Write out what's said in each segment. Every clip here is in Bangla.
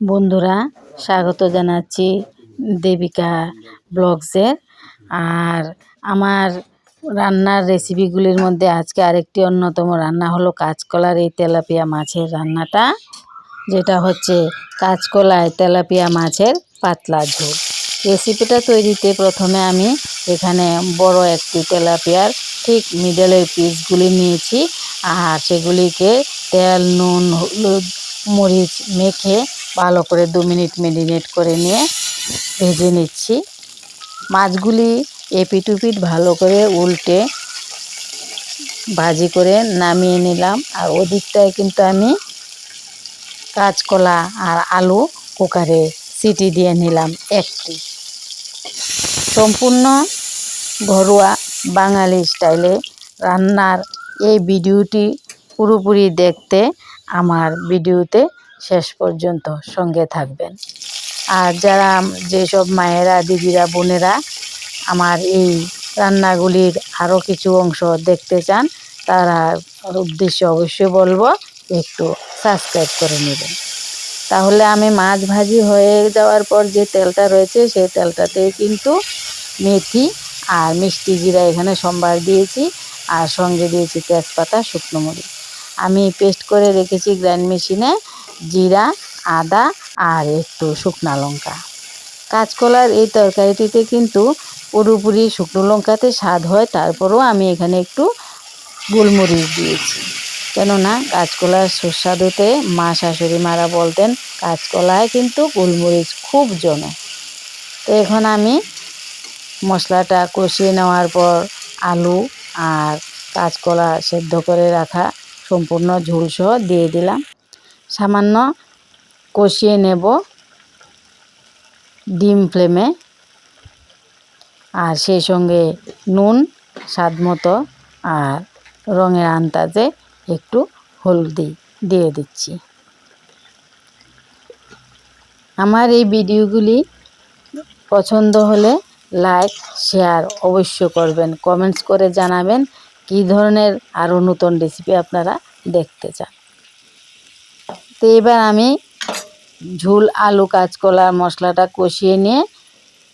বন্ধুরা, স্বাগত জানাচ্ছি দেবিকা ব্লগসের। আর আমার রান্নার রেসিপিগুলির মধ্যে আজকে আরেকটি অন্যতম রান্না হলো কাঁচকলার এই তেলাপিয়া মাছের রান্নাটা, যেটা হচ্ছে কাঁচকলায় তেলাপিয়া মাছের পাতলা ঝোল। রেসিপিটা তৈরিতে প্রথমে আমি এখানে বড় একটি তেলাপিয়ার ঠিক মিডলের পিসগুলি নিয়েছি, আর সেগুলিকে তেল, নুন, হলুদ, মরিচ মেখে ভালো করে দু মিনিট মেরিনেট করে নিয়ে ভেজে নিচ্ছি। মাছগুলি এপিট উপিট ভালো করে উল্টে ভাজি করে নামিয়ে নিলাম। আর ওদিকটায় কিন্তু আমি কাঁচকলা আর আলু কুকারে সিটি দিয়ে নিলাম একটি সম্পূর্ণ ঘরোয়া বাঙালি স্টাইলে রান্নার এই ভিডিওটি পুরোপুরি দেখতে আমার ভিডিওতে শেষ পর্যন্ত সঙ্গে থাকবেন। আর যারা যেসব মায়েরা, দিদিরা, বোনেরা আমার এই রান্নাগুলির আরও কিছু অংশ দেখতে চান, তারা উদ্দেশ্যে অবশ্যই বলব একটু সাবস্ক্রাইব করে নেবেন। তাহলে আমি মাছ ভাজি হয়ে যাওয়ার পর যে তেলটা রয়েছে, সেই তেলটাতে কিন্তু মেথি আর মিষ্টি জিরা এখানে সম্বার দিয়েছি আর সঙ্গে দিয়েছি তেজপাতা, শুকনো মরিচ। আমি পেস্ট করে রেখেছি গ্রাইন্ড মেশিনে জিরা, আদা আর একটু শুকনা লঙ্কা। কাঁচকলার এই তরকারিটিতে কিন্তু পুরোপুরি শুকনো লঙ্কাতে স্বাদ হয়, তারপরেও আমি এখানে একটু গোলমরিচ দিয়েছি। কেননা কাঁচকলার সুস্বাদুতে মা শাশুড়ি মারা বলতেন, কাঁচকলায় কিন্তু গোলমরিচ খুব জমে। তো এখন আমি মশলাটা কষিয়ে নেওয়ার পর আলু আর কাঁচকলা সেদ্ধ করে রাখা সম্পূর্ণ ঝোলসহ দিয়ে দিলাম। সামান্য কষিয়ে নেব ডিম ফ্লেমে। আর সেই সঙ্গে নুন, স্বাদ মতো আর রঙের আন্দাজে একটু হলদি দিয়ে দিচ্ছি। আমার এই ভিডিওগুলি পছন্দ হলে লাইক, শেয়ার অবশ্য করবেন। কমেন্টস করে জানাবেন কী ধরনের আরও নতুন রেসিপি আপনারা দেখতে চান। তো এবার আমি ঝুল, আলু কাঁচকলার মশলাটা কষিয়ে নিয়ে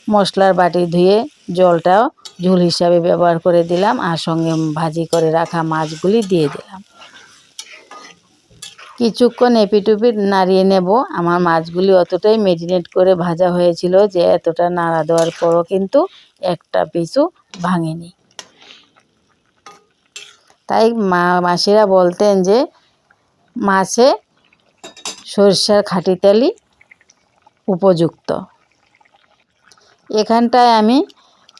মশলার বাটি ধুয়ে জলটাও ঝুল হিসাবে ব্যবহার করে দিলাম আর সঙ্গে ভাজি করে রাখা মাছগুলি দিয়ে দিলাম। কিছুক্ষণ এপিটুপিট নাড়িয়ে নেব। আমার মাছগুলি অতটাই মেরিনেট করে ভাজা হয়েছিল যে এতটা নাড়া দেওয়ার পরও কিন্তু একটা পিছু ভাঙেনি। তাই মা, মাসিরা বলতেন যে মাছে সরষার খাঁটি তেলই উপযুক্ত। এখানটায় আমি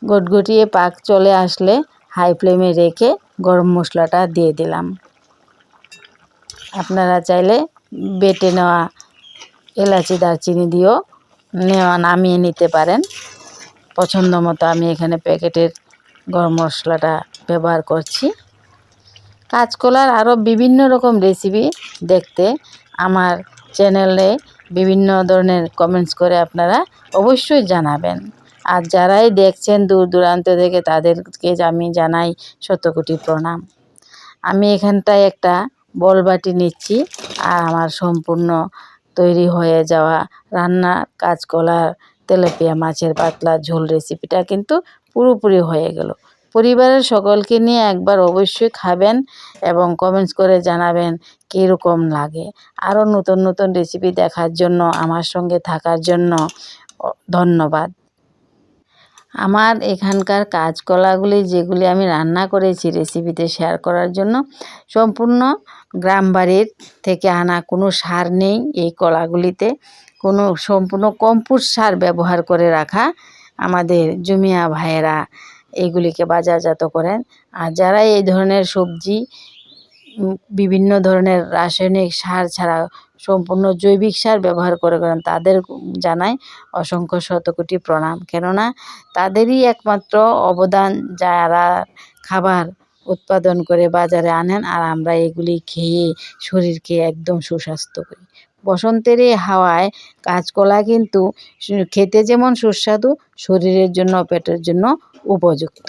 গটগটিয়ে পাক চলে আসলে হাই ফ্লেমে রেখে গরম মশলাটা দিয়ে দিলাম। আপনারা চাইলে বেটে নেওয়া এলাচি, দারচিনি দিয়েও নেওয়া নামিয়ে নিতে পারেন। পছন্দ মতো আমি এখানে প্যাকেটের গরম মশলাটা ব্যবহার করছি। কাঁচকলার আরও বিভিন্ন রকম রেসিপি দেখতে আমার চ্যানেলে বিভিন্ন ধরনের কমেন্টস করে আপনারা অবশ্যই জানাবেন। আর যারাই দেখছেন দূর দূরান্ত থেকে তাদেরকে আমি জানাই শতকোটি প্রণাম। আমি এখানটায় একটা বলবাটি নিচ্ছি আর আমার সম্পূর্ণ তৈরি হয়ে যাওয়া রান্না কাঁচকলার তেলাপিয়া মাছের পাতলা ঝোল রেসিপিটা কিন্তু পুরোপুরি হয়ে গেল। পরিবারের সকলকে নিয়ে একবার অবশ্যই খাবেন এবং কমেন্টস করে জানাবেন কীরকম লাগে। আরও নতুন নতুন রেসিপি দেখার জন্য, আমার সঙ্গে থাকার জন্য ধন্যবাদ। আমার এখানকার কাঁচকলাগুলি যেগুলি আমি রান্না করেছি রেসিপিতে শেয়ার করার জন্য, সম্পূর্ণ গ্রাম বাড়ির থেকে আনা কোনো সার নেই এই কলাগুলিতে। কোনো সম্পূর্ণ কম্পোস্ট সার ব্যবহার করে রাখা আমাদের জমিয়া ভাইয়েরা এইগুলিকে বাজারজাত করেন। আর যারা এই ধরনের সবজি বিভিন্ন ধরনের রাসায়নিক সার ছাড়া সম্পূর্ণ জৈবিক সার ব্যবহার করে করেন, তাদের জানাই অসংখ্য শতকোটি প্রণাম। কেননা, তাদেরই একমাত্র অবদান যারা খাবার উৎপাদন করে বাজারে আনেন আর আমরা এগুলি খেয়ে শরীরকে একদম সুস্বাস্থ্য করি। বসন্তের এই হাওয়ায় কাঁচকলা কিন্তু খেতে যেমন সুস্বাদু, শরীরের জন্য, পেটের জন্য উপযুক্ত।